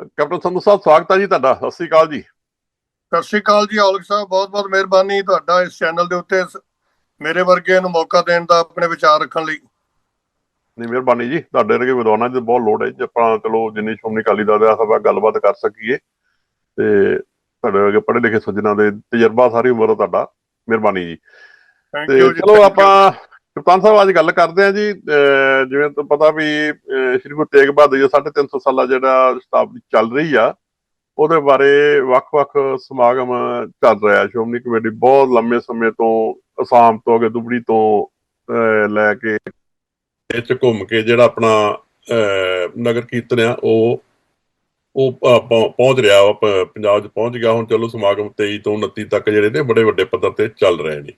Captain Sandhu ਸਾਹਿਬ ਸਵਾਗਤ ਹੈ ਜੀ ਤੁਹਾਡਾ। ਸਤਿ ਸ੍ਰੀ ਅਕਾਲ ਜੀ। ਸਤਿ ਸ਼੍ਰੀ ਅਕਾਲ ਜੀ ਔਲਖ ਸਾਹਿਬ ਬਹੁਤ ਬਹੁਤ ਮਿਹਰਬਾਨੀ ਤੁਹਾਡਾ ਇਸ ਚੈਨਲ ਦੇ ਉੱਤੇ ਮੇਰੇ ਵਰਗੇ ਨੂੰ ਮੌਕਾ ਦੇਣ ਦਾ ਆਪਣੇ ਵਿਚਾਰ ਰੱਖਣ ਲਈ। ਨਹੀਂ ਮਿਹਰਬਾਨੀ ਜੀ ਤੁਹਾਡੇ ਵਰਗੇ ਵਿਦਵਾਨਾਂ ਦੀ ਬਹੁਤ ਲੋੜ ਹੈ ਜੇ। ਆਪਾਂ ਚਲੋ ਜਿੰਨੀ ਸ਼੍ਰੋਮਣੀ ਅਕਾਲੀ ਦਲ ਦਾ ਸਭਾ ਗੱਲਬਾਤ ਕਰ ਸਕੀਏ। ਤੇ ਤੁਹਾਡੇ ਵਰਗੇ ਪੜ੍ਹੇ ਲਿਖੇ ਸੱਜਣਾ ਦੇ ਤਜਰਬਾ ਸਾਰੀ ਉਮਰ ਤੁਹਾਡਾ। ਮਿਹਰਬਾਨੀ ਜੀ। ਥੈਂਕ ਤੇ ਚਲੋ। ਆਪਾਂ ਕਪਤਾਨ ਸਾਹਿਬ, ਅੱਜ ਗੱਲ ਕਰਦੇ ਹਾਂ ਜੀ, ਅਹ ਜਿਵੇਂ ਤੁਹਾਨੂੰ ਪਤਾ ਵੀ, ਅਹ ਸ਼੍ਰੀ ਗੁਰੂ ਤੇਗ ਬਹਾਦਰ ਜੀ ਦਾ 350 ਸਾਲਾ ਜਿਹੜਾ ਸ਼ਤਾਬਦੀ ਚੱਲ ਰਹੀ ਆ, ਉਹਦੇ ਬਾਰੇ ਵੱਖ-ਵੱਖ ਸਮਾਗਮ ਚੱਲ ਰਿਹਾ ਸ਼੍ਰੋਮਣੀ ਕਮੇਟੀ ਬਹੁਤ ਲੰਮੇ ਸਮੇਂ ਤੋਂ ਅਸਾਮ ਤੋਂ ਅਗੇ ਦੁਬੜੀ ਤੋਂ ਲੈ ਕੇ ਇਹ ਘੁੰਮ ਕੇ ਜਿਹੜਾ ਆਪਣਾ, ਅਹ ਨਗਰ ਕੀਰਤਨ ਆ, ਉਹ ਉਹ ਪਹੁੰਚ ਰਿਹਾ ਪੰਜਾਬ 'ਚ ਪਹੁੰਚ ਗਿਆ। ਹੁਣ ਚਲੋ ਸਮਾਗਮ 23 ਤੋਂ 29 ਤੱਕ ਜਿਹੜੇ ਨੇ, ਬੜੇ ਵੱਡੇ ਪੱਧਰ ਤੇ ਚੱਲ ਰਹੇ ਨੇ।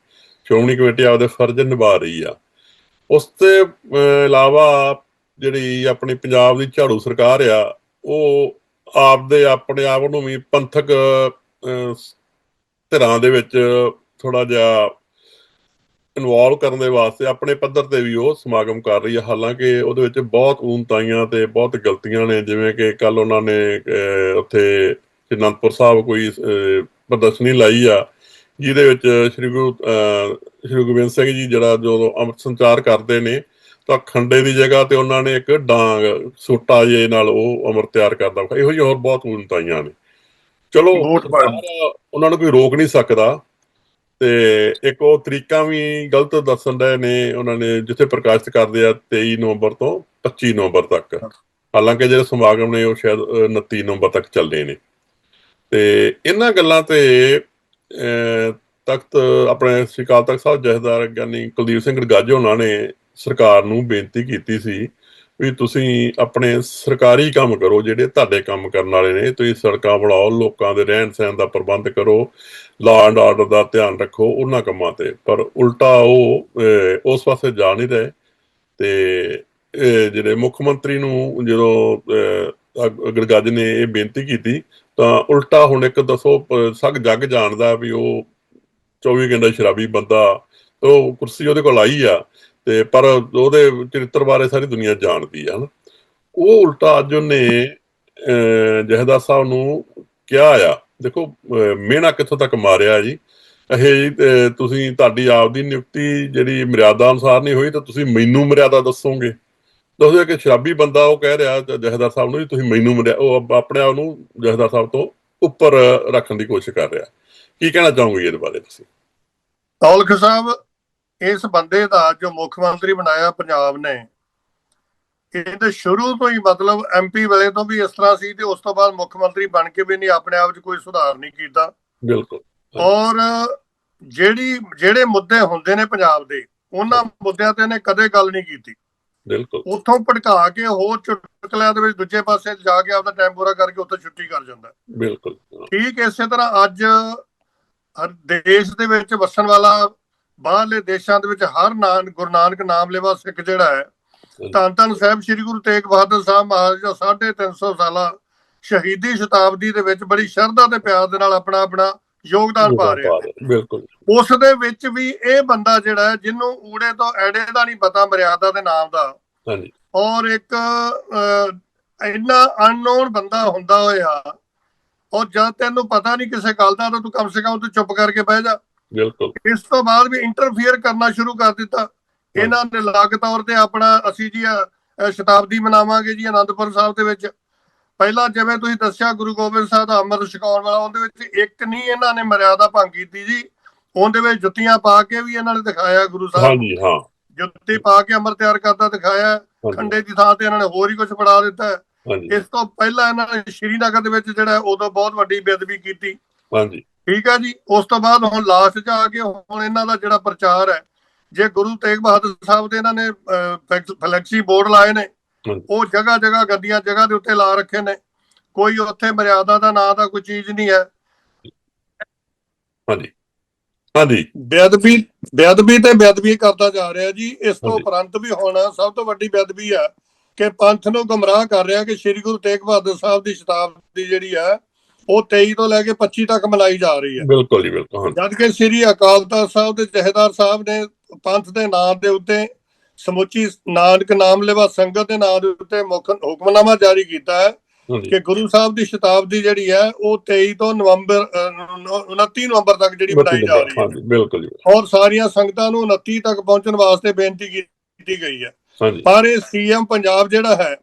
ਸ਼੍ਰੋਮਣੀ ਕਮੇਟੀ ਆਪਦੇ ਫਰਜ਼ ਨਿਭਾ ਰਹੀ ਆ। ਉਸ ਤੋਂ ਇਲਾਵਾ ਜਿਹੜੀ ਆਪਣੀ ਪੰਜਾਬ ਦੀ ਝਾੜੂ ਸਰਕਾਰ ਆ ਉਹ ਆਪਦੇ ਆਪਣੇ ਆਪ ਨੂੰ ਵੀ ਪੰਥਕ ਧਿਰਾਂ ਦੇ ਵਿੱਚ ਥੋੜਾ ਜਿਹਾ ਇਨਵੋਲਵ ਕਰਨ ਦੇ ਵਾਸਤੇ ਆਪਣੇ ਪੱਧਰ ਤੇ ਵੀ ਉਹ ਸਮਾਗਮ ਕਰ ਰਹੀ ਹੈ ਹਾਲਾਂਕਿ ਉਹਦੇ ਵਿੱਚ ਬਹੁਤ ਊਨਤਾਈਆਂ ਤੇ ਬਹੁਤ ਗਲਤੀਆਂ ਨੇ ਜਿਵੇਂ ਕਿ ਕੱਲ ਉਹਨਾਂ ਨੇ ਅਹ, ਉੱਥੇ ਅਨੰਦਪੁਰ ਸਾਹਿਬ ਕੋਈ ਪ੍ਰਦਰਸ਼ਨੀ ਲਾਈ ਆ। ਜਿਹਦੇ ਵਿੱਚ ਸ੍ਰੀ ਗੁਰੂ ਸ੍ਰੀ ਗੋਬਿੰਦ ਸਿੰਘ ਜੀ ਜਿਹੜਾ ਜਦੋਂ ਅੰਮ੍ਰਿਤ ਸੰਚਾਰ ਕਰਦੇ ਨੇ ਤਾਂ ਖੰਡੇ ਦੀ ਜਗ੍ਹਾ ਤੇ ਉਹਨਾਂ ਨੇ ਇੱਕ ਡਾਂਗ ਸੋਟਾ ਜੇ ਨਾਲ ਉਹ ਅੰਮ੍ਰਿਤ ਤਿਆਰ ਕਰਦਾ। ਇਹੋ ਜਿਹੀ ਹੋਰ ਬਹੁਤ ਊਨਤਾਈਆਂ ਨੇ। ਚਲੋ ਉਹਨਾਂ ਨੂੰ ਕੋਈ ਰੋਕ ਨਹੀਂ ਸਕਦਾ। ਤੇ ਇੱਕ ਉਹ ਤਰੀਕਾ ਵੀ ਗਲਤ ਦੱਸਣ ਦੇ ਨੇ ਉਹਨਾਂ ਨੇ ਜਿੱਥੇ ਪ੍ਰਕਾਸ਼ਿਤ ਕਰਦੇ ਆ 23 ਨਵੰਬਰ ਤੋਂ 25 ਨਵੰਬਰ ਤੱਕ। ਹਾਲਾਂਕਿ ਜਿਹੜੇ ਸਮਾਗਮ ਨੇ ਉਹ ਸ਼ਾਇਦ ਅਹ, 29 ਨਵੰਬਰ ਤੱਕ ਚੱਲਦੇ ਨੇ। ਤੇ ਇਹਨਾਂ ਗੱਲਾਂ ਤੇ ਤਖਤ ਆਪਣੇ ਸ੍ਰੀ ਅਕਾਲ ਤਖਤ ਸਾਹਿਬ ਜਥੇਦਾਰ ਗਿਆਨੀ ਕੁਲਦੀਪ ਸਿੰਘ ਗਾਜੋ ਉਹਨਾਂ ਨੇ ਸਰਕਾਰ ਨੂੰ ਬੇਨਤੀ ਕੀਤੀ ਸੀ ਵੀ ਤੁਸੀਂ ਆਪਣੇ ਸਰਕਾਰੀ ਕੰਮ ਕਰੋ, ਜਿਹੜੇ ਤੁਹਾਡੇ ਕੰਮ ਕਰਨ ਵਾਲੇ ਨੇ। ਤੁਸੀਂ ਸੜਕਾਂ ਬਣਾਓ, ਲੋਕਾਂ ਦੇ ਰਹਿਣ ਸਹਿਣ ਦਾ ਪ੍ਰਬੰਧ ਕਰੋ ਲਾਅ ਐਂਡ ਆਰਡਰ ਦਾ ਧਿਆਨ ਰੱਖੋ, ਉਹਨਾਂ ਕੰਮਾਂ ਤੇ। ਪਰ ਉਲਟਾ ਉਹ ਉਸ ਪਾਸੇ ਜਾ ਨਹੀਂ ਰਹੇ ਤੇ ਜਿਹੜੇ ਮੁੱਖ ਮੰਤਰੀ ਨੂੰ ਜਦੋਂ ਗੜਗੱਜ ਨੇ ਇਹ ਬੇਨਤੀ ਕੀਤੀ ਤਾਂ ਉਲਟਾ ਹੁਣ ਇੱਕ ਦੱਸੋ ਪ- ਸਗ ਜੱਗ ਜਾਣਦਾ ਵੀ ਉਹ 24 ਘੰਟੇ ਸ਼ਰਾਬੀ ਬੰਦਾ ਉਹ ਕੁਰਸੀ ਉਹਦੇ ਕੋਲ ਆਈ ਆ ਤੇ ਪਰ ਉਹਦੇ ਚਰਿੱਤਰ ਬਾਰੇ ਸਾਰੀ ਦੁਨੀਆ ਜਾਣਦੀ ਆ ਹਨਾ? ਉਹ ਉਲਟਾ ਅੱਜ ਉਹਨੇ ਅਹ, ਜਹਦਾ ਸਾਹਿਬ ਨੂੰ ਕਿਹਾ ਆ ਦੇਖੋ ਅਹ, ਮਿਹਣਾ ਕਿੱਥੋਂ ਤੱਕ ਮਾਰਿਆ ਜੀ? ਇਹ ਜੀ ਤੁਸੀਂ ਤੁਹਾਡੀ ਆਪਦੀ ਨਿਯੁਕਤੀ ਜਿਹੜੀ ਮਰਿਆਦਾ ਅਨੁਸਾਰ ਨਹੀਂ ਹੋਈ ਤਾਂ ਤੁਸੀਂ ਮੈਨੂੰ ਮਰਿਆਦਾ ਦੱਸੋਗੇ? ਦੱਸੋ ਕਿ ਸ਼ਰਾਬੀ ਬੰਦਾ ਉਹ ਕਹਿ ਰਿਹਾ ਜ- ਜਥੇਦਾਰ ਸਾਹਿਬ ਨੂੰ ਵੀ ਤੁਸੀਂ ਮੈਨੂੰ ਮਰਿਆ ਉਹ ਆਪ- ਆਪਣੇ ਆਪ ਨੂੰ ਜਥੇਦਾਰ ਸਾਹਿਬ ਤੋਂ ਉੱਪਰ ਰੱਖਣ ਦੀ ਕੋਸ਼ਿਸ਼ ਕਰ ਰਿਹਾ। ਕੀ ਕਹਿਣਾ ਚਾਹੋਗੇ ਇਹਦੇ ਬਾਰੇ ਤੁਸੀਂ? ਔਲਖ ਸਾਹਿਬ ਇਸ ਬੰਦੇ ਦਾ ਜੋ ਮੁੱਖ ਮੰਤਰੀ ਬਣਾਇਆ ਪੰਜਾਬ ਨੇ ਇਹਦੇ ਸ਼ੁਰੂ ਤੋਂ ਹੀ ਮਤਲਬ ਐਮਪੀ ਵੇਲੇ ਤੋਂ ਵੀ ਇਸ ਤਰ੍ਹਾਂ ਸੀ ਤੇ ਉਸ ਤੋਂ ਬਾਅਦ ਮੁੱਖ ਮੰਤਰੀ ਬਣ ਕੇ ਵੀ ਨਹੀਂ ਆਪਣੇ ਆਪ 'ਚ ਕੋਈ ਸੁਧਾਰ ਨਹੀਂ ਕੀਤਾ। ਬਿਲਕੁਲ। ਔਰ ਜਿਹੜੀ ਜਿਹੜੇ ਮੁੱਦੇ ਹੁੰਦੇ ਨੇ ਪੰਜਾਬ ਦੇ ਉਹਨਾਂ ਮੁੱਦਿਆਂ ਤੇ ਇਹਨੇ ਕਦੇ ਗੱਲ ਨਹੀਂ ਕੀਤੀ। ਬਿਲਕੁਲ। ਉੱਥੋਂ ਭੜਕਾ ਕੇ ਹੋਰ ਚੁਟਕਲਿਆਂ ਦੇ ਵਿੱਚ ਦੂਜੇ ਪਾਸੇ ਜਾ ਕੇ ਆਪਦਾ ਟਾਈਮ ਪੂਰਾ ਕਰਕੇ ਉੱਥੇ ਛੁੱਟੀ ਕਰ ਜਾਂਦਾ। ਬਿਲਕੁਲ। ਠੀਕ ਇਸੇ ਤਰ੍ਹਾਂ ਅੱਜ ਹਰ ਦੇਸ਼ ਦੇ ਵਿੱਚ ਵਸਣ ਵਾਲਾ ਬਾਹਰਲੇ ਦੇਸ਼ਾਂ ਦੇ ਵਿੱਚ ਹਰ ਨਾਨ ਗੁਰੂ ਨਾਨਕ ਨਾਮ ਲੈਵਾ ਸਿੱਖ ਜਿਹੜਾ ਹੈ ਧੰਨ ਧੰਨ ਸਾਹਿਬ ਸ੍ਰੀ ਗੁਰੂ ਤੇਗ ਬਹਾਦਰ ਸਾਹਿਬ ਮਹਾਰਾਜ ਦਾ 350 ਸਾਲਾ ਸ਼ਹੀਦੀ ਸ਼ਤਾਬਦੀ ਦੇ ਵਿੱਚ ਬੜੀ ਸ਼ਰਧਾ ਤੇ ਪਿਆਰ ਦੇ ਨਾਲ ਆਪਣਾ ਆਪਣਾ ਯੋਗਦਾਨ ਪਾ ਰਿਹਾ। ਬਿਲਕੁਲ। ਉਸ ਦੇ ਵਿੱਚ ਵੀ ਇਹ ਬੰਦਾ ਜਿਹੜਾ ਜਿਹਨੂੰ ਊੜੇ ਤੋਂ ਐੜੇ ਦਾ ਨਹੀਂ ਪਤਾ ਮਰਿਆਦਾ ਦੇ ਨਾਮ ਦਾ ਹਾਂਜੀ। ਔਰ ਇੱਕ ਇੰਨਾ ਅਨਨੋਨ ਬੰਦਾ ਹੁੰਦਾ ਹੋਇਆ ਔਰ ਜਦ ਤੈਨੂੰ ਪਤਾ ਨਹੀਂ ਕਿਸੇ ਗੱਲ ਦਾ ਤਾਂ ਤੂੰ ਕਮ ਸੇ ਕਮ ਤੂੰ ਚੁੱਪ ਕਰਕੇ ਬਹਿ ਜਾ। ਬਿਲਕੁਲ। ਇਸ ਤੋਂ ਬਾਅਦ ਵੀ ਇੰਟਰਫੀਅਰ ਕਰਨਾ ਸ਼ੁਰੂ ਕਰ ਦਿੱਤਾ। ਇਹਨਾਂ ਨੇ ਲਾਗ ਤੌਰ ਤੇ ਆਪਣਾ ਅਸੀਂ ਜੀ ਸ਼ਤਾਬਦੀ ਮਨਾਵਾਂਗੇ ਜੀ ਆਨੰਦਪੁਰ ਸਾਹਿਬ ਦੇ ਵਿੱਚ। ਪਹਿਲਾਂ ਜਿਵੇਂ ਤੁਸੀਂ ਦੱਸਿਆ ਗੁਰੂ ਗੋਬਿੰਦ ਸਾਹਿਬ ਦਾ ਅੰਮ੍ਰਿਤ ਛਕਾਉਣ ਵਾਲਾ ਉਹਦੇ ਵਿੱਚ ਇੱਕ ਨਹੀਂ ਇਹਨਾਂ ਨੇ ਮਰਿਆਦਾ ਭੰਗ ਕੀਤੀ ਜੀ। ਉਹਦੇ ਵਿੱਚ ਜੁੱਤੀਆਂ ਪਾ ਕੇ ਵੀ ਇਹਨਾਂ ਨੇ ਦਿਖਾਇਆ ਗੁਰੂ ਸਾਹਿਬ ਹਾਂਜੀ ਹਾਂ। ਜੁੱਤੀ ਪਾ ਕੇ ਅੰਮ੍ਰਿਤ ਤਿਆਰ ਕਰਦਾ ਦਿਖਾਇਆ। ਖੰਡੇ ਦੀ ਥਾਂ ਤੇ ਇਹਨਾਂ ਨੇ ਹੋਰ ਹੀ ਕੁਝ ਫੜਾ ਦਿੱਤਾ। ਇਸ ਤੋਂ ਪਹਿਲਾਂ ਇਹਨਾਂ ਨੇ ਸ਼੍ਰੀਨਗਰ ਦੇ ਵਿੱਚ ਜਿਹੜਾ ਉਦੋਂ ਬਹੁਤ ਵੱਡੀ ਬੇਅਦਬੀ ਕੀਤੀ। ਹਾਂਜੀ। ਠੀਕ ਹੈ ਜੀ? ਉਸ ਤੋਂ ਬਾਅਦ ਹੁਣ ਲਾਸਟ 'ਚ ਆ ਕੇ ਹੁਣ ਇਹਨਾਂ ਦਾ ਜਿਹੜਾ ਪ੍ਰਚਾਰ ਹੈ ਜੇ ਗੁਰੂ ਤੇਗ ਬਹਾਦਰ ਸਾਹਿਬ ਦੇ ਇਹਨਾਂ ਨੇ ਫਲੈਕਸ- ਬੋਰਡ ਲਾਏ ਨੇ। ਉਹ ਜਗ੍ਹਾ ਜਗ੍ਹਾ ਗੱਦੀਆਂ ਜਗ੍ਹਾ ਦੇ ਉੱਤੇ ਲਾ ਰੱਖੇ ਨੇ। ਕੋਈ ਉੱਥੇ ਮਰਿਆਦਾ ਦਾ ਨਾਂ ਦਾ ਕੋਈ ਚੀਜ਼ ਨਹੀਂ ਹੈ। ਹਾਂਜੀ। ਹਾਂਜੀ। ਬੇਅਦਬੀ ਬੇਅਦਬੀ ਤੇ ਬੇਅਦਬੀ ਕਰਦਾ ਜਾ ਰਿਹਾ ਜੀ। ਇਸ ਤੋਂ। ਉਪਰੰਤ ਵੀ ਹੁਣ ਸਭ ਤੋਂ ਵੱਡੀ ਬੇਅਦਬੀ ਹੈ ਕਿ ਪੰਥ ਨੂੰ ਗਮਰਾਹ ਕਰ ਰਿਹਾ ਕਿ ਸ੍ਰੀ ਗੁਰੂ ਤੇਗ ਬਹਾਦਰ ਸਾਹਿਬ ਦੀ ਸ਼ਤਾਬਦੀ ਜਿਹੜੀ ਹੈ ਉਹ 23 ਤੋਂ ਲੈ ਕੇ 25 ਤੱਕ ਮਨਾਈ ਜਾ ਰਹੀ ਹੈ। ਬਿਲਕੁਲ ਜੀ ਬਿਲਕੁਲ ਜਦ ਕਿ ਸ੍ਰੀ ਅਕਾਲ ਤਖਤ ਸਾਹਿਬ ਦੇ ਜਹੇਦਾਰ ਸਾਹਿਬ ਨੇ ਪੰਥ ਦੇ ਨਾਮ ਦੇ ਉੱਤੇ ਸਮੁੱਚੀ ਨਾਨਕ ਨਾਮ ਲੈਵਾ ਸੰਗਤ ਦੇ ਨਾਮ ਦੇ ਉੱਤੇ ਮੁੱਖ ਹੁਕਮਨਾਮਾ ਜਾਰੀ ਕੀਤਾ ਹੈ ਕਿ ਗੁਰੂ ਸਾਹਿਬ ਦੀ ਸ਼ਤਾਬਦੀ ਜਿਹੜੀ ਹੈ ਉਹ 23 ਤੋਂ ਨਵੰਬਰ ਅਹ, ਉਨ- 29 ਨਵੰਬਰ ਤੱਕ ਜਿਹੜੀ ਮਨਾਈ ਜਾ ਰਹੀ ਹੈ ਬਿਲਕੁਲ ਜੀ ਔਰ ਸਾਰੀਆਂ ਸੰਗਤਾਂ ਨੂੰ 29 ਤੱਕ ਪਹੁੰਚਣ ਵਾਸਤੇ ਬੇਨਤੀ ਕੀਤੀ ਗਈ ਹੈ ਪਰ ਇਹ ਸੀਐਮ ਪੰਜਾਬ ਜਿਹੜਾ ਹੈ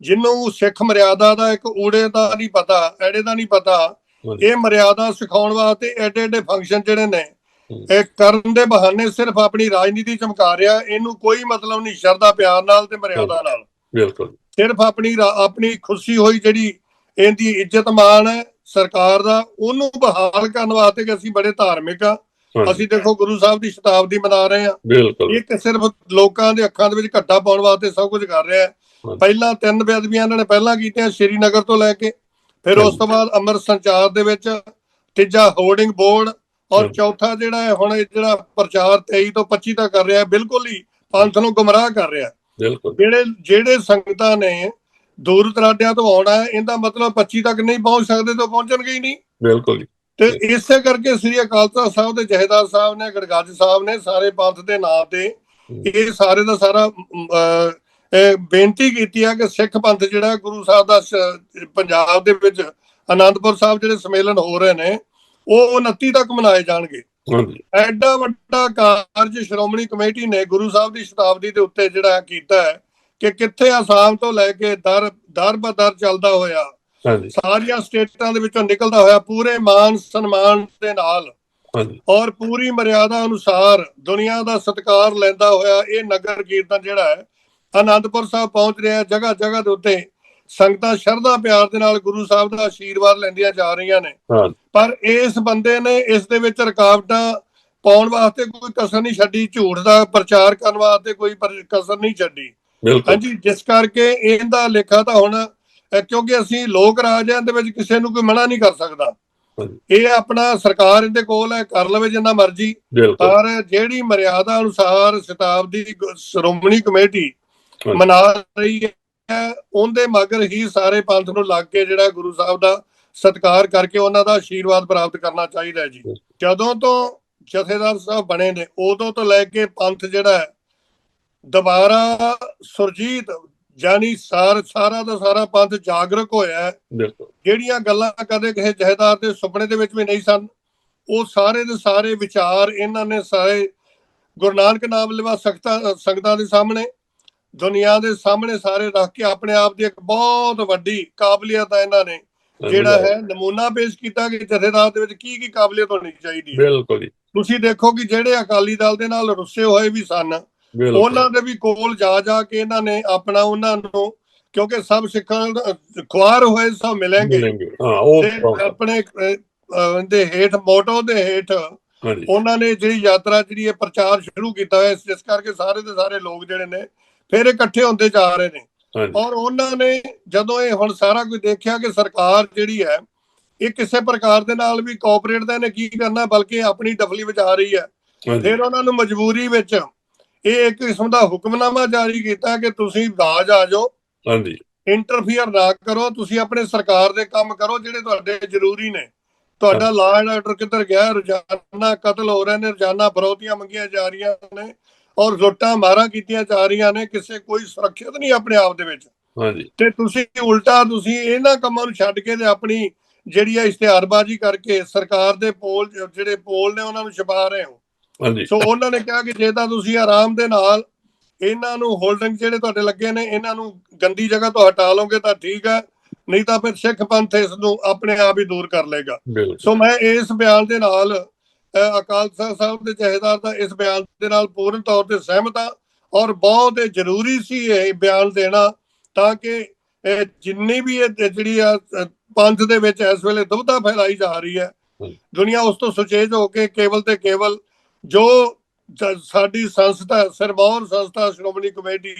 ਜਿਹਨੂੰ ਸਿੱਖ ਮਰਿਆਦਾ ਦਾ ਇੱਕ ਊੜੇ ਦਾ ਨਹੀਂ ਪਤਾ ਐੜੇ ਦਾ ਨਹੀਂ ਪਤਾ। ਇਹ ਮਰਿਆਦਾ ਸਿਖਾਉਣ ਵਾਸਤੇ ਐਡੇ ਐਡੇ ਫੰਕਸ਼ਨ ਜਿਹੜੇ ਨੇ। ਇਹ ਕਰਨ ਦੇ ਬਹਾਨੇ ਸਿਰਫ ਆਪਣੀ ਰਾਜਨੀਤੀ ਚਮਕਾ ਰਿਹਾ ਇਹਨੂੰ ਕੋਈ ਮਤਲਬ ਨਹੀਂ ਸ਼ਰਧਾ ਪਿਆਰ ਨਾਲ ਤੇ ਮਰਿਆਦਾ ਨਾਲ। ਬਿਲਕੁਲ। ਸਿਰਫ ਆਪਣੀ ਆਪਣੀ ਖੁਸ਼ੀ ਹੋਈ ਜਿਹੜੀ ਇਹਦੀ ਇੱਜ਼ਤ ਮਾਣ ਸਰਕਾਰ ਦਾ ਉਹਨੂੰ ਬਹਾਲ ਕਰਨ ਵਾਸਤੇ ਕਿ ਅਸੀਂ ਬੜੇ ਧਾਰਮਿਕ ਆ। ਅਸੀਂ ਦੇਖੋ ਗੁਰੂ ਸਾਹਿਬ ਦੀ ਸ਼ਤਾਬਦੀ ਮਨਾ ਰਹੇ ਹਾਂ ਬਿਲਕੁਲ। ਇੱਕ ਸਿਰਫ ਲੋਕਾਂ ਦੇ ਅੱਖਾਂ ਦੇ ਵਿੱਚ ਘੱਟਾ ਪਾਉਣ ਵਾਸਤੇ ਸਭ ਕੁਝ ਕਰ ਰਿਹਾ। ਪਹਿਲਾਂ ਤਿੰਨ ਬੇਅਦਬੀਆਂ ਇਹਨਾਂ ਨੇ ਪਹਿਲਾਂ ਕੀਤੀਆਂ ਸ਼੍ਰੀਨਗਰ ਤੋਂ ਲੈ ਕੇ। ਫਿਰ ਉਸ ਤੋਂ ਬਾਅਦ ਅੰਮ੍ਰਿਤ ਸੰਚਾਰ ਦੇ ਵਿੱਚ ਤੀਜਾ ਹੋਰਡਿੰਗ ਬੋਰਡ ਔਰ। ਚੌਥਾ ਜਿਹੜਾ ਹੈ ਹੁਣ ਇਹ ਜਿਹੜਾ ਪ੍ਰਚਾਰ 23 ਤੋਂ 25 ਤੱਕ ਕਰ ਰਿਹਾ ਹੈ ਬਿਲਕੁਲ ਹੀ ਪੰਥ ਨੂੰ ਗੁੰਮਰਾਹ ਕਰ ਰਿਹਾ ਹੈ। ਬਿਲਕੁਲ ਜਿਹੜੇ ਜਿਹੜੇ ਸੰਗਤਾਂ ਨੇ ਦੂਰ ਦਰਾਡਿਆਂ ਤੋਂ ਆਉਣਾ ਹੈ ਇਹਦਾ ਮਤਲਬ 25 ਤੱਕ ਨਹੀਂ ਪਹੁੰਚ ਸਕਦੇ ਤਾਂ ਪਹੁੰਚਣਗੇ ਹੀ ਨਹੀਂ ਬਿਲਕੁਲ ਜੀ ਤੇ ਇਸੇ ਕਰਕੇ ਸ੍ਰੀ ਅਕਾਲ ਤਖਤ ਸਾਹਿਬ ਦੇ ਜਹੇਦਾਰ ਸਾਹਿਬ ਨੇ ਗੜਗੱਜ ਸਾਹਿਬ ਨੇ ਸਾਰੇ ਪੰਥ ਦੇ ਨਾਂ ਤੇ ਇਹ ਸਾਰੇ ਦਾ ਸਾਰਾ ਬੇਨਤੀ ਕੀਤੀ ਹੈ ਕਿ ਸਿੱਖ ਪੰਥ ਜਿਹੜਾ ਗੁਰੂ ਸਾਹਿਬ ਦਾ ਪੰਜਾਬ ਦੇ ਵਿੱਚ ਆਨੰਦਪੁਰ ਸਾਹਿਬ ਜਿਹੜੇ ਸੰਮੇਲਨ ਹੋ ਰਹੇ ਨੇ ਉਹ 29 ਤੱਕ ਮਨਾਏ ਜਾਣਗੇ। ਐਡਾ ਵੱਡਾ ਕਾਰਜ ਸ਼੍ਰੋਮਣੀ ਕਮੇਟੀ ਨੇ ਗੁਰੂ ਸਾਹਿਬ ਦੀ ਸ਼ਤਾਬਦੀ ਦੇ ਉੱਤੇ ਜਿਹੜਾ ਕੀਤਾ ਹੈ ਕਿ ਕਿੱਥੇ ਆਸਾਮ ਤੋਂ ਲੈ ਕੇ ਦਰ ਦਰ ਬਦਰ ਚੱਲਦਾ ਹੋਇਆ ਸਾਰੀਆਂ ਸਟੇਟਾਂ ਦੇ ਵਿੱਚੋਂ ਨਿਕਲਦਾ ਹੋਇਆ ਪੂਰੇ ਮਾਨ ਸਨਮਾਨ ਦੇ ਨਾਲ ਔਰ ਪੂਰੀ ਮਰਿਆਦਾ ਅਨੁਸਾਰ ਦੁਨੀਆ ਦਾ ਸਤਿਕਾਰ ਲੈਂਦਾ ਹੋਇਆ ਇਹ ਨਗਰ ਕੀਰਤਨ ਜਿਹੜਾ ਹੈ ਆਨੰਦਪੁਰ ਸਾਹਿਬ ਪਹੁੰਚ ਰਿਹਾ ਹੈ ਜਗ੍ਹਾ ਜਗ੍ਹਾ ਦੇ ਉੱਤੇ ਸੰਗਤਾਂ ਸ਼ਰਧਾ ਪਿਆਰ ਦੇ ਨਾਲ ਗੁਰੂ ਸਾਹਿਬ ਦਾ ਆਸ਼ੀਰਵਾਦ ਲੈਂਦੀਆਂ ਜਾ ਰਹੀਆਂ ਨੇ। ਪਰ ਇਸ ਬੰਦੇ ਨੇ ਇਸ ਦੇ ਵਿੱਚ ਰੁਕਾਵਟਾਂ ਪਾਉਣ ਵਾਸਤੇ ਕੋਈ ਕਸਰ ਨਹੀਂ ਛੱਡੀ ਝੂਠ ਦਾ ਪ੍ਰਚਾਰ ਕਰਨ ਵਾਸਤੇ ਕੋਈ ਕਸਰ ਨਹੀਂ ਛੱਡੀ। ਹਾਂਜੀ ਜਿਸ ਕਰਕੇ ਇਹਦਾ ਲੇਖਾ ਤਾਂ ਹੁਣ ਕਿਉਂਕਿ ਅਸੀਂ ਲੋਕ ਰਾਜ ਦੇ ਵਿੱਚ ਕਿਸੇ ਨੂੰ ਕੋਈ ਮਨਾ ਨਹੀਂ ਕਰ ਸਕਦਾ। ਇਹ ਆਪਣਾ ਸਰਕਾਰ ਇਹਦੇ ਕੋਲ ਹੈ ਕਰ ਲਵੇ ਜਿੰਨਾ ਮਰਜ਼ੀ। ਪਰ ਜਿਹੜੀ ਮਰਿਆਦਾ ਅਨੁਸਾਰ ਸ਼ਤਾਬਦੀ ਸ਼੍ਰੋਮਣੀ ਕਮੇਟੀ। ਮਨਾ ਰਹੀ ਹੈ ਉਹਦੇ ਮਗਰ ਹੀ ਸਾਰੇ ਪੰਥ ਨੂੰ ਲੱਗ ਕੇ ਜਿਹੜਾ ਗੁਰੂ ਸਾਹਿਬ ਦਾ ਸਤਿਕਾਰ ਕਰਕੇ ਉਹਨਾਂ ਦਾ ਆਸ਼ੀਰਵਾਦ ਪ੍ਰਾਪਤ ਕਰਨਾ ਚਾਹੀਦਾ ਹੈ ਜੀ। ਜਦੋਂ ਤੋਂ ਜਥੇਦਾਰ ਸਾਹਿਬ ਬਣੇ ਨੇ ਉਦੋਂ ਤੋਂ ਲੈ ਕੇ ਪੰਥ ਜਿਹੜਾ ਹੈ ਦੁਬਾਰਾ ਸੁਰਜੀਤ ਜਾਨੀ ਸਾਰ ਸਾਰਾ ਦਾ ਸਾਰਾ ਪੰਥ ਜਾਗਰੂਕ ਹੋਇਆ ਹੈ। ਬਿਲਕੁਲ। ਜਿਹੜੀਆਂ ਗੱਲਾਂ ਕਦੇ ਕਿਸੇ ਜਹੇਦਾਰ ਦੇ ਸੁਪਨੇ ਦੇ ਵਿੱਚ ਵੀ ਨਹੀਂ ਸਨ ਉਹ ਸਾਰੇ ਦੇ ਸਾਰੇ ਵਿਚਾਰ ਇਹਨਾਂ ਨੇ ਸਾਰੇ ਗੁਰੂ ਨਾਨਕ ਨਾਮ ਲੈਵਾ ਸਖਤਾਂ ਸੰਗਤਾਂ ਦੇ ਸਾਹਮਣੇ ਦੁਨੀਆ ਦੇ ਸਾਹਮਣੇ ਸਾਰੇ ਰੱਖ ਕੇ ਆਪਣੇ ਆਪ ਦੀ ਇੱਕ ਬਹੁਤ ਵੱਡੀ ਕਾਬਲੀਅਤ ਹੈ ਇਹਨਾਂ ਨੇ। ਜਿਹੜਾ ਹੈ ਨਮੂਨਾ ਪੇਸ਼ ਕੀਤਾ ਕਿ ਜਥੇਦਾਰ ਦੇ ਵਿੱਚ ਕੀ ਕੀ ਕਾਬਲੀਅਤ ਹੋਣੀ ਚਾਹੀਦੀ ਹੈ। ਬਿਲਕੁਲ ਜੀ। ਤੁਸੀਂ ਦੇਖੋ ਕਿ ਜਿਹੜੇ ਅਕਾਲੀ ਦਲ ਦੇ ਨਾਲ ਰੁੱਸੇ ਹੋਏ ਵੀ ਸਨ ਉਹਨਾਂ ਦੇ ਵੀ ਕੋਲ ਜਾ ਜਾ ਕੇ ਇਹਨਾਂ ਨੇ ਆਪਣਾ ਉਹਨਾਂ ਨੂੰ ਕਿਉਂਕਿ ਸਭ ਸਿੱਖਾਂ ਖੁਆਰ ਹੋਏ ਸਭ ਮਿਲਣਗੇ। ਮਿਲਣਗੇ। ਹਾਂ ਉਹ ਆਪਣੇ ਦੇ ਹੇਠ ਮੋਟੋ ਦੇ ਹੇਠ ਉਹਨਾਂ ਨੇ ਜਿਹੜੀ ਯਾਤਰਾ ਜਿਹੜੀ ਹੈ ਪ੍ਰਚਾਰ ਸ਼ੁਰੂ ਕੀਤਾ ਹੈ ਜਿਸ ਕਰਕੇ ਸਾਰੇ ਦੇ ਸਾਰੇ ਲੋਕ ਜਿਹੜੇ ਨੇ ਫਿਰ ਇਕੱਠੇ ਹੁੰਦੇ ਜਾ ਰਹੇ ਨੇ। ਔਰ ਉਹਨਾਂ ਨੇ ਜਦੋਂ ਇਹ ਹੁਣ ਸਾਰਾ ਕੁਝ ਦੇਖਿਆ ਕਿ ਸਰਕਾਰ ਜਿਹੜੀ ਹੈ ਇਹ ਕਿਸੇ ਪ੍ਰਕਾਰ ਦੇ ਨਾਲ ਵੀ ਕੋਆਪਰੇਟ ਦਾ ਇਹਨੇ ਕੀ ਕਰਨਾ ਬਲਕਿ ਆਪਣੀ ਡਫਲੀ ਵਜਾ ਰਹੀ ਹੈ। ਫਿਰ ਉਹਨਾਂ ਨੂੰ ਮਜਬੂਰੀ ਵਿੱਚ ਇਹ ਇੱਕ ਕਿਸਮ ਦਾ ਹੁਕਮਨਾਮਾ ਜਾਰੀ ਕੀਤਾ ਕਿ ਤੁਸੀਂ ਰਾਜ ਆ ਜਾਓ ਹਾਂਜੀ। ਇੰਟਰਫੀਅਰ ਨਾ ਕਰੋ ਤੁਸੀਂ ਆਪਣੇ ਸਰਕਾਰ ਦੇ ਕੰਮ ਕਰੋ ਜਿਹੜੇ ਤੁਹਾਡੇ ਜ਼ਰੂਰੀ ਨੇ। ਤੁਹਾਡਾ ਲਾਅ ਐਂਡ ਆਰਡਰ ਕਿੱਧਰ ਗਿਆ? ਰੋਜ਼ਾਨਾ ਕਤਲ ਹੋ ਰਹੇ ਨੇ ਰੋਜ਼ਾਨਾ ਫਰੋਤੀਆਂ ਮੰਗੀਆਂ ਜਾ ਰਹੀਆਂ ਨੇ। ਔਰ ਲੁੱਟਾਂ ਮਾਰਾਂ ਕੀਤੀਆਂ ਜਾ ਰਹੀਆਂ ਨੇ ਕਿਸੇ ਕੋਈ ਸੁਰੱਖਿਅਤ ਨਹੀਂ ਆਪਣੇ ਆਪ ਦੇ ਵਿੱਚ। ਹਾਂਜੀ। ਤੇ ਤੁਸੀਂ ਉਲਟਾ ਤੁਸੀਂ ਇਹਨਾਂ ਕੰਮਾਂ ਨੂੰ ਛੱਡ ਕੇ ਤੇ ਆਪਣੀ ਜਿਹੜੀ ਆ ਇਸ਼ਤਿਹਾਰਬਾਜ਼ੀ ਕਰਕੇ ਸਰਕਾਰ ਦੇ ਪੋਲ ਜਿਹੜੇ ਪੋਲ ਨੇ ਉਹਨਾਂ ਨੂੰ ਛਪਾ ਰਹੇ ਹੋ। ਹਾਂਜੀ। ਸੋ ਉਹਨਾਂ ਨੇ ਕਿਹਾ ਕਿ ਜੇ ਤਾਂ ਤੁਸੀਂ ਆਰਾਮ ਦੇ ਨਾਲ ਇਹਨਾਂ ਨੂੰ ਹੋਲਡਿੰਗ ਜਿਹੜੇ ਤੁਹਾਡੇ ਲੱਗੇ ਨੇ ਇਹਨਾਂ ਨੂੰ ਗੰਦੀ ਜਗ੍ਹਾ ਤੋਂ ਹਟਾ ਲਓਗੇ ਤਾਂ ਠੀਕ ਹੈ ਨਹੀਂ ਤਾਂ ਫਿਰ ਸਿੱਖ ਪੰਥ ਇਸ ਨੂੰ ਆਪਣੇ ਆਪ ਹੀ ਦੂਰ ਕਰ ਲੇਗਾ ਸੋ ਮੈਂ ਇਸ ਬਿਆਨ ਦੇ ਨਾਲ ਅਕਾਲ ਤਖਤ ਸਾਹਿਬ ਦੇ ਜਹੇਦਾਰ ਦਾ ਇਸ ਬਿਆਨ ਦੇ ਨਾਲ ਪੂਰਨ ਤੌਰ ਤੇ ਸਹਿਮਤ ਹਾਂ ਔਰ ਬਹੁਤ ਹੀ ਜ਼ਰੂਰੀ ਸੀ ਇਹ ਬਿਆਨ ਦੇਣਾ ਤਾਂ ਕਿ ਇਹ ਜਿੰਨੀ ਵੀ ਇਹ ਜਿਹੜੀ ਆ ਪੰਥ ਦੇ ਵਿੱਚ ਇਸ ਵੇਲੇ ਦੁਬਦਾ ਫੈਲਾਈ ਜਾ ਰਹੀ ਹੈ। ਦੁਨੀਆ ਉਸ ਤੋਂ ਸੁਚੇਤ ਹੋ ਕੇ ਕੇਵਲ ਤੇ ਕੇਵਲ ਜੋ ਸਾਡੀ ਸੰਸਥਾ ਸਰਬੌਰ ਸੰਸਥਾ ਸ਼੍ਰੋਮਣੀ ਕਮੇਟੀ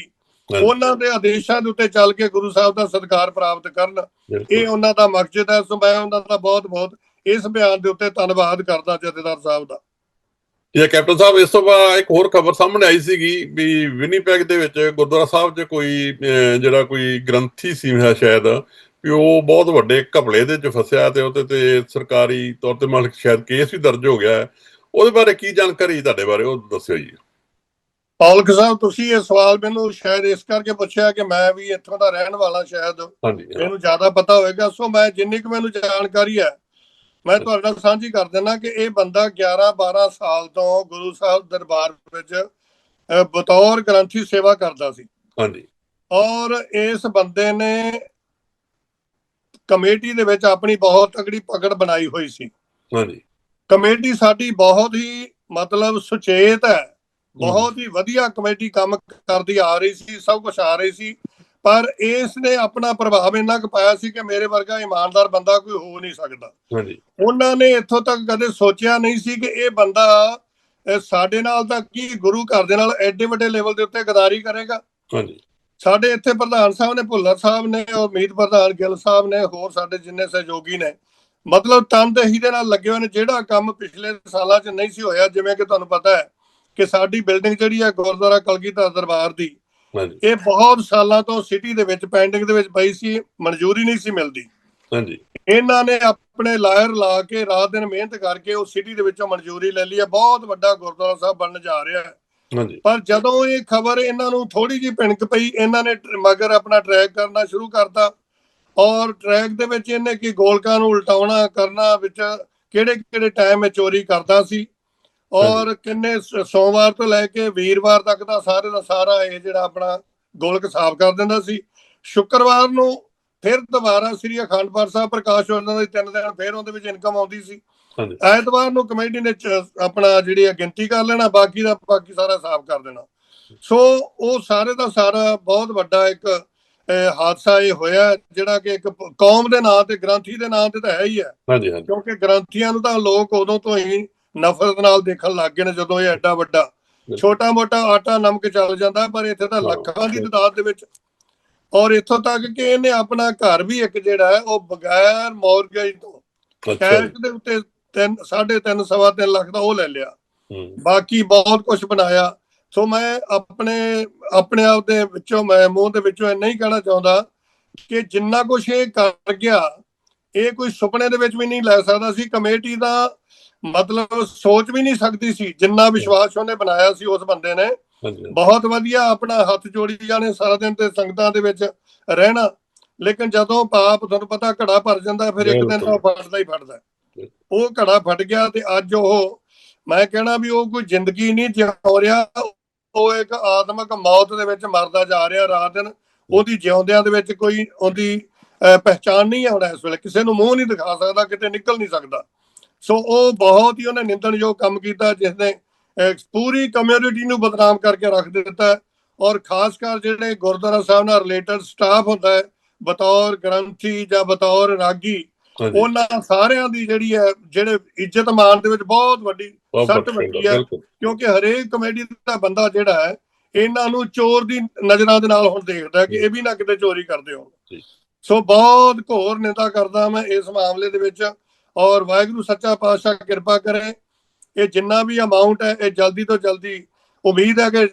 ਉਹਨਾਂ ਦੇ ਆਦੇਸ਼ਾਂ ਦੇ ਉੱਤੇ ਚੱਲ ਕੇ ਗੁਰੂ ਸਾਹਿਬ ਦਾ ਸਤਿਕਾਰ ਪ੍ਰਾਪਤ ਕਰਨ। ਇਹ ਉਹਨਾਂ ਦਾ ਮਕਸਦ ਹੈ ਸੋ ਮੈਂ ਉਹਨਾਂ ਦਾ ਬਹੁਤ ਬਹੁਤ ਇਸ ਬਿਆਨ ਦੇ ਉੱਤੇ ਧੰਨਵਾਦ ਕਰਦਾ ਜਥੇਦਾਰ ਸਾਹਿਬ ਦਾ। ਇਹ ਕੈਪਟਨ ਸਾਹਿਬ ਇਸ ਤੋਂ ਬਾਅਦ ਇੱਕ ਹੋਰ ਖਬਰ ਸਾਹਮਣੇ ਆਈ ਸੀਗੀ ਵੀ ਵਿਨੀਪੈਗ ਦੇ ਵਿੱਚ ਗੁਰਦੁਆਰਾ ਸਾਹਿਬ 'ਚ ਕੋਈ ਜਿਹੜਾ ਕੋਈ ਗ੍ਰੰਥੀ ਸੀ ਹੈ ਸ਼ਾਇਦ ਵੀ ਉਹ ਬਹੁਤ ਵੱਡੇ ਘਪਲੇ ਦੇ 'ਚ ਫਸਿਆ ਤੇ ਉਹਦੇ ਤੇ ਸਰਕਾਰੀ ਤੌਰ ਤੇ ਮਤਲਬ ਸ਼ਾਇਦ ਕੇਸ ਵੀ ਦਰਜ ਹੋ ਗਿਆ ਉਹਦੇ ਬਾਰੇ ਕੀ ਜਾਣਕਾਰੀ ਤੁਹਾਡੇ ਬਾਰੇ ਉਹ ਦੱਸਿਓ ਜੀ। ਔਲਖ ਸਾਹਿਬ ਤੁਸੀਂ ਇਹ ਸਵਾਲ ਮੈਨੂੰ ਸ਼ਾਇਦ ਇਸ ਕਰਕੇ ਪੁੱਛਿਆ ਕਿ ਮੈਂ ਵੀ ਇੱਥੋਂ ਦਾ ਰਹਿਣ ਵਾਲਾ ਸ਼ਾਇਦ ਮੈਨੂੰ ਜ਼ਿਆਦਾ ਪਤਾ ਹੋਵੇਗਾ ਸੋ ਮੈਂ ਜਿੰਨੀ ਕੁ ਮੈਨੂੰ ਜਾਣਕਾਰੀ ਹੈ ਮੈਂ ਤੁਹਾਡੇ ਨਾਲ ਸਾਂਝੀ ਕਰ ਦਿੰਦਾ ਕਿ ਇਹ ਬੰਦਾ 11 12 ਸਾਲ ਤੋਂ ਗੁਰੂ ਸਾਹਿਬ ਦਰਬਾਰ ਵਿੱਚ ਬਤੌਰ ਗ੍ਰੰਥੀ ਸੇਵਾ ਕਰਦਾ ਸੀ। ਹਾਂਜੀ। ਔਰ ਇਸ ਬੰਦੇ ਨੇ ਕਮੇਟੀ ਦੇ ਵਿੱਚ ਆਪਣੀ ਬਹੁਤ ਤਕੜੀ ਪਕੜ ਬਣਾਈ ਹੋਈ ਸੀ। ਹਾਂਜੀ। ਕਮੇਟੀ ਸਾਡੀ ਬਹੁਤ ਹੀ ਮਤਲਬ ਸੁਚੇਤ ਹੈ ਬਹੁਤ ਹੀ ਵਧੀਆ ਕਮੇਟੀ ਕੰਮ ਕਰਦੀ ਆ ਰਹੀ ਸੀ ਸਭ ਕੁਝ ਆ ਰਹੀ ਸੀ। ਪਰ ਇਸ ਨੇ ਆਪਣਾ ਪ੍ਰਭਾਵ ਇੰਨਾ ਕੁ ਪਾਇਆ ਸੀ ਕਿ ਮੇਰੇ ਵਰਗਾ ਇਮਾਨਦਾਰ ਬੰਦਾ ਕੋਈ ਹੋ ਨਹੀਂ ਸਕਦਾ। ਹਾਂਜੀ। ਉਹਨਾਂ ਨੇ ਇੱਥੋਂ ਤੱਕ ਕਦੇ ਸੋਚਿਆ ਨਹੀਂ ਸੀ ਕਿ ਇਹ ਬੰਦਾ ਸਾਡੇ ਨਾਲ ਤਾਂ ਕੀ ਗੁਰੂ ਘਰ ਦੇ ਨਾਲ ਐਡੇ ਵੱਡੇ ਲੈਵਲ ਦੇ ਉੱਤੇ ਗਦਾਰੀ ਕਰੇਗਾ। ਹਾਂਜੀ। ਸਾਡੇ ਇੱਥੇ ਪ੍ਰਧਾਨ ਸਾਹਿਬ ਨੇ ਭੁੱਲਰ ਸਾਹਿਬ ਨੇ ਔਰ ਮੀਤ ਪ੍ਰਧਾਨ ਗਿੱਲ ਸਾਹਿਬ ਨੇ ਹੋਰ ਸਾਡੇ ਜਿੰਨੇ ਸਹਿਯੋਗੀ ਨੇ ਮਤਲਬ ਤਨਦੇਹੀ ਦੇ ਨਾਲ ਲੱਗੇ ਹੋਏ ਨੇ ਜਿਹੜਾ ਕੰਮ ਪਿਛਲੇ ਸਾਲਾਂ 'ਚ ਨਹੀਂ ਸੀ ਹੋਇਆ ਜਿਵੇਂ ਕਿ ਤੁਹਾਨੂੰ ਪਤਾ ਹੈ ਕਿ ਸਾਡੀ ਬਿਲਡਿੰਗ ਜਿਹੜੀ ਹੈ ਗੁਰਦੁਆਰਾ ਕਲਗੀਧਰ ਦਰਬਾਰ ਦੀ ਹਾਂਜੀ। ਇਹ ਬਹੁਤ ਸਾਲਾਂ ਤੋਂ ਸਿਟੀ ਦੇ ਵਿੱਚ ਪੈਂਡਿੰਗ ਦੇ ਵਿੱਚ ਪਈ ਸੀ ਮਨਜ਼ੂਰੀ ਨਹੀਂ ਸੀ ਮਿਲਦੀ। ਹਾਂਜੀ। ਇਹਨਾਂ ਨੇ ਆਪਣੇ ਲਾਇਰ ਲਾ ਕੇ ਰਾਤ ਦਿਨ ਮਿਹਨਤ ਕਰਕੇ ਉਹ ਸਿਟੀ ਦੇ ਵਿੱਚੋਂ ਮਨਜ਼ੂਰੀ ਲੈ ਲਈ ਹੈ। ਬਹੁਤ ਵੱਡਾ ਗੁਰਦੁਆਰਾ ਸਾਹਿਬ ਬਣਨ ਜਾ ਰਿਹਾ ਹੈ। ਹਾਂਜੀ। ਪਰ ਜਦੋਂ ਇਹ ਖਬਰ ਇਹਨਾਂ ਨੂੰ ਥੋੜੀ ਜਿਹੀ ਭਿਣਕ ਪਈ ਇਹਨਾਂ ਨੇ ਮਗਰ ਆਪਣਾ ਟਰੈਕ ਕਰਨਾ ਸ਼ੁਰੂ ਕਰਤਾ। ਔਰ ਟਰੈਕ ਦੇ ਵਿੱਚ ਇਹਨੇ ਕੀ ਗੋਲਕਾਂ ਨੂੰ ਉਲਟਾਉਣਾ ਕਰਨਾ ਵਿੱਚ ਕਿਹੜੇ ਕਿਹੜੇ ਟਾਈਮ ਚੋਰੀ ਕਰਦਾ ਸੀ। ਔਰ ਕਿੰਨੇ ਸੋਮਵਾਰ ਤੋਂ ਲੈ ਕੇ ਵੀਰਵਾਰ ਤੱਕ ਦਾ ਸਾਰੇ ਦਾ ਸਾਰਾ ਇਹ ਜਿਹੜਾ ਆਪਣਾ ਗੋਲਕ ਸਾਫ਼ ਕਰ ਦਿੰਦਾ ਸੀ। ਸ਼ੁੱਕਰਵਾਰ ਨੂੰ ਫਿਰ ਦੁਬਾਰਾ ਸ੍ਰੀ ਅਖੰਡ ਪਾਠ ਸਾਹਿਬ ਪ੍ਰਕਾਸ਼ ਹੋਣ ਦੇ ਤਿੰਨ ਦਿਨ ਫਿਰ ਉਹਦੇ ਵਿੱਚ ਇਨਕਮ ਆਉਂਦੀ ਸੀ। ਐਤਵਾਰ ਨੂੰ ਕਮੇਟੀ ਨੇ ਆਪਣਾ ਜਿਹੜੀ ਗਿਣਤੀ ਕਰ ਲੈਣਾ ਬਾਕੀ ਦਾ ਬਾਕੀ ਸਾਰਾ ਸਾਫ਼ ਕਰ ਦੇਣਾ। ਸੋ ਉਹ ਸਾਰੇ ਦਾ ਸਾਰਾ ਬਹੁਤ ਵੱਡਾ ਇੱਕ ਹਾਦਸਾ ਇਹ ਹੋਇਆ ਜਿਹੜਾ ਕਿ ਇੱਕ ਕੌਮ ਦੇ ਨਾਂ ਤੇ ਗ੍ਰੰਥੀ ਦੇ ਨਾਂ ਤੇ ਤਾਂ ਹੈ ਹੀ ਹੈ। ਹਾਂਜੀ ਹਾਂਜੀ। ਕਿਉਂਕਿ ਗ੍ਰੰਥੀਆਂ ਨੂੰ ਤਾਂ ਲੋਕ ਉਦੋਂ ਤੋਂ ਹੀ ਨਫ਼ਰਤ ਨਾਲ ਦੇਖਣ ਲੱਗ ਗਏ ਨੇ ਜਦੋਂ ਇਹ ਐਡਾ ਵੱਡਾ। ਛੋਟਾ ਮੋਟਾ ਆਟਾ ਨਮਕ ਚੱਲ ਜਾਂਦਾ ਪਰ ਇੱਥੇ ਤਾਂ ਲੱਖਾਂ ਦੀ ਤਾਦਾਦ ਦੇ ਵਿੱਚ। ਔਰ ਇੱਥੋਂ ਤੱਕ ਕਿ ਇਹਨੇ ਆਪਣਾ ਘਰ ਵੀ ਇੱਕ ਜਿਹੜਾ ਹੈ ਉਹ ਬਗੈਰ ਮੌਰਗੇਜ ਤੋਂ ਕੈਸ਼ ਦੇ ਉੱਤੇ 3 3.5 ਸਵਾ ਤਿੰਨ ਲੱਖ ਦਾ ਉਹ ਲੈ ਲਿਆ। ਬਾਕੀ ਬਹੁਤ ਕੁਝ ਬਣਾਇਆ। ਸੋ ਮੈਂ ਆਪਣੇ ਆਪਣੇ ਆਪ ਦੇ ਵਿੱਚੋਂ ਮੈਂ ਮੂੰਹ ਦੇ ਵਿੱਚੋਂ ਇਹ ਨਹੀਂ ਕਹਿਣਾ ਚਾਹੁੰਦਾ ਕਿ ਜਿੰਨਾ ਕੁਝ ਇਹ ਕਰ ਗਿਆ ਇਹ ਕੋਈ ਸੁਪਨੇ ਦੇ ਵਿੱਚ ਵੀ ਨਹੀਂ ਲੈ ਸਕਦਾ ਸੀ। ਕਮੇਟੀ ਦਾ ਮਤਲਬ ਸੋਚ ਵੀ ਨਹੀਂ ਸਕਦੀ ਸੀ ਜਿੰਨਾ ਵਿਸ਼ਵਾਸ ਉਹਨੇ ਬਣਾਇਆ ਸੀ ਉਸ ਬੰਦੇ ਨੇ। ਬਹੁਤ ਵਧੀਆ ਆਪਣਾ ਹੱਥ ਜੋੜੀ ਜਾਣੇ ਸਾਰਾ ਦਿਨ ਤੇ ਸੰਗਤਾਂ ਦੇ ਵਿੱਚ ਰਹਿਣਾ। ਲੇਕਿਨ ਜਦੋਂ ਪਾਪ ਤੁਹਾਨੂੰ ਪਤਾ ਘੜਾ ਭਰ ਜਾਂਦਾ ਫਿਰ ਇੱਕ ਦਿਨ ਤਾਂ ਉਹ ਫਟਦਾ ਹੀ ਫਟਦਾ ਉਹ ਘੜਾ ਫਟ ਗਿਆ ਤੇ ਅੱਜ ਉਹ ਮੈਂ ਕਹਿਣਾ ਵੀ ਉਹ ਕੋਈ ਜ਼ਿੰਦਗੀ ਨਹੀਂ ਜਿਉ ਰਿਹਾ ਉਹ ਇੱਕ ਆਤਮਿਕ ਮੌਤ ਦੇ ਵਿੱਚ ਮਰਦਾ ਜਾ ਰਿਹਾ ਰਾਤ ਦਿਨ। ਉਹਦੀ ਜਿਉਂਦਿਆਂ ਦੇ ਵਿੱਚ ਕੋਈ ਉਹਦੀ ਅਹ, ਪਹਿਚਾਣ ਨਹੀਂ ਆਉਣਾ ਇਸ ਵੇਲੇ। ਕਿਸੇ ਨੂੰ ਮੂੰਹ ਨਹੀਂ ਦਿਖਾ ਸਕਦਾ ਕਿਤੇ ਨਿਕਲ ਨਹੀਂ ਸਕਦਾ। ਸੋ ਉਹ ਬਹੁਤ ਹੀ ਉਹਨੇ ਨਿੰਦਣਯੋਗ ਕੰਮ ਕੀਤਾ ਜਿਸ ਨੇ ਪੂਰੀ ਕਮਿਊਨਿਟੀ ਨੂੰ ਬਦਨਾਮ ਕਰਕੇ ਰੱਖ ਦਿੱਤਾ। ਔਰ ਖਾਸ ਕਰ ਜਿਹੜੇ ਗੁਰਦੁਆਰਾ ਸਾਹਿਬ ਨਾਲ ਰਿਲੇਟਡ ਸਟਾਫ ਹੁੰਦਾ ਹੈ ਬਤੌਰ ਗ੍ਰੰਥੀ ਜਾਂ ਬਤੌਰ ਰਾਗੀ ਉਹਨਾਂ ਸਾਰਿਆਂ ਦੀ ਜਿਹੜੀ ਹੈ ਜਿਹੜੇ ਇੱਜ਼ਤ ਮਾਨ ਦੇ ਵਿੱਚ ਬਹੁਤ ਵੱਡੀ ਸੱਟ ਵੱਜੀ ਹੈ। ਕਿਉਂਕਿ ਹਰੇਕ ਕਮੇਟੀ ਦਾ ਬੰਦਾ ਜਿਹੜਾ ਹੈ ਇਹਨਾਂ ਨੂੰ ਚੋਰ ਦੀ ਨਜ਼ਰਾਂ ਦੇ ਨਾਲ ਹੁਣ ਦੇਖਦਾ ਹੈ ਕਿ ਇਹ ਵੀ ਨਾ ਕਿਤੇ ਚੋਰੀ ਕਰਦੇ ਹੋਣ। ਸੋ ਬਹੁਤ ਘੋਰ ਨਿੰਦਾ ਕਰਦਾ ਮੈਂ ਇਸ ਮਾਮਲੇ ਦੇ ਵਿੱਚ। ਔਰ ਵਾਹਿਗੁਰੂ ਸੱਚਾ ਪਾਤਸ਼ਾਹ ਕਿਰਪਾ ਕਰੇ। ਇਹ ਜਿੰਨਾ ਵੀ ਅਮਾਉਂਟ ਹੈ ਇਹ ਜਲਦੀ ਤੋਂ ਜਲਦੀ ਉਮੀਦ ਹੈ ਕਿ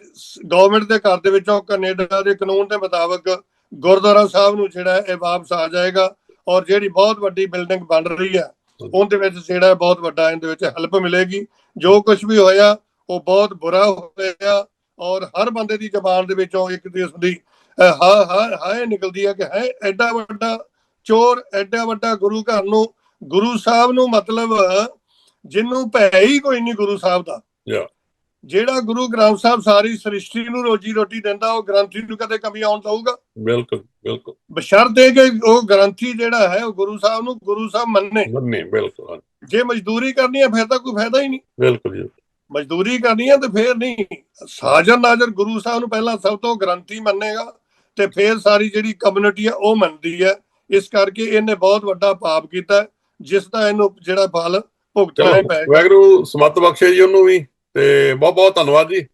ਗਵਰਨਮੈਂਟ ਦੇ ਘਰ ਦੇ ਵਿੱਚੋਂ ਕੈਨੇਡਾ ਦੇ ਕਾਨੂੰਨ ਦੇ ਮੁਤਾਬਕ ਗੁਰਦੁਆਰਾ ਸਾਹਿਬ ਨੂੰ ਜਿਹੜਾ ਇਹ ਵਾਪਸ ਆ ਜਾਏਗਾ। ਔਰ ਜਿਹੜੀ ਬਹੁਤ ਵੱਡੀ ਬਿਲਡਿੰਗ ਬਣ ਰਹੀ ਹੈ ਉਹਦੇ ਵਿੱਚ ਜਿਹੜਾ ਬਹੁਤ ਵੱਡਾ ਇਹਦੇ ਵਿੱਚ ਹੈਲਪ ਮਿਲੇਗੀ। ਜੋ ਕੁਝ ਵੀ ਹੋਇਆ ਉਹ ਬਹੁਤ ਬੁਰਾ ਹੋਇਆ ਔਰ ਹਰ ਬੰਦੇ ਦੀ ਜ਼ਬਾਨ ਦੇ ਵਿੱਚੋਂ ਇੱਕ ਕਿਸਮ ਦੀ ਅਹ, ਹਾ ਹਾ ਹਾਏ ਨਿਕਲਦੀ ਹੈ ਕਿ ਹੈ ਐਡਾ ਵੱਡਾ ਚੋਰ ਐਡਾ ਵੱਡਾ ਗੁਰੂ ਘਰ ਨੂੰ ਗੁਰੂ ਸਾਹਿਬ ਨੂੰ ਮਤਲਬ ਜਿਹਨੂੰ ਭੈ ਹੀ ਕੋਈ ਨਹੀਂ ਗੁਰੂ ਸਾਹਿਬ ਦਾ. ਜਿਹੜਾ ਗੁਰੂ ਗ੍ਰੰਥ ਸਾਹਿਬ ਸਾਰੀ ਸ੍ਰਿਸ਼ਟੀ ਨੂੰ ਰੋਜੀ ਰੋਟੀ ਦਿੰਦਾ ਉਹ ਗ੍ਰੰਥੀ ਨੂੰ ਕਦੇ ਕਮੀ ਆਉਣ ਦਊਗਾ? ਬਿਲਕੁਲ ਬਿਲਕੁਲ। ਬਸ਼ਰਤੇ ਕਿ ਉਹ ਗ੍ਰੰਥੀ ਜਿਹੜਾ ਹੈ ਉਹ ਗੁਰੂ ਸਾਹਿਬ ਨੂੰ ਗੁਰੂ ਸਾਹਿਬ ਮੰਨੇ। ਮੰਨੇ ਬਿਲਕੁਲ ਜੇ ਮਜ਼ਦੂਰੀ ਕਰਨੀ ਹੈ ਫਿਰ ਤਾਂ ਕੋਈ ਫਾਇਦਾ ਹੀ ਨਹੀਂ। ਬਿਲਕੁਲ ਜੀ। ਮਜ਼ਦੂਰੀ ਕਰਨੀ ਹੈ ਤੇ ਫੇਰ ਨਹੀਂ। ਸਾਜਨ ਨਾਜ਼ਰ ਗੁਰੂ ਸਾਹਿਬ ਨੂੰ ਪਹਿਲਾਂ ਸਭ ਤੋਂ ਗ੍ਰੰਥੀ ਮੰਨੇਗਾ ਤੇ ਫੇਰ ਸਾਰੀ ਜਿਹੜੀ ਕਮਿਊਨਿਟੀ ਹੈ ਉਹ ਮੰਨਦੀ ਹੈ। ਇਸ ਕਰਕੇ ਇਹਨੇ ਬਹੁਤ ਵੱਡਾ ਪਾਪ ਕੀਤਾ। ਜਿਸ ਦਾ ਇਹਨੂੰ ਜਿਹੜਾ ਫਲ ਭੁਗਤਣਾ ਪਏਗਾ ਵਾਹਿਗੁਰੂ ਸਮਤ ਬਖਸ਼ੇ ਜੀ ਉਹਨੂੰ ਵੀ ਤੇ ਬਹੁਤ ਬਹੁਤ ਧੰਨਵਾਦ ਜੀ।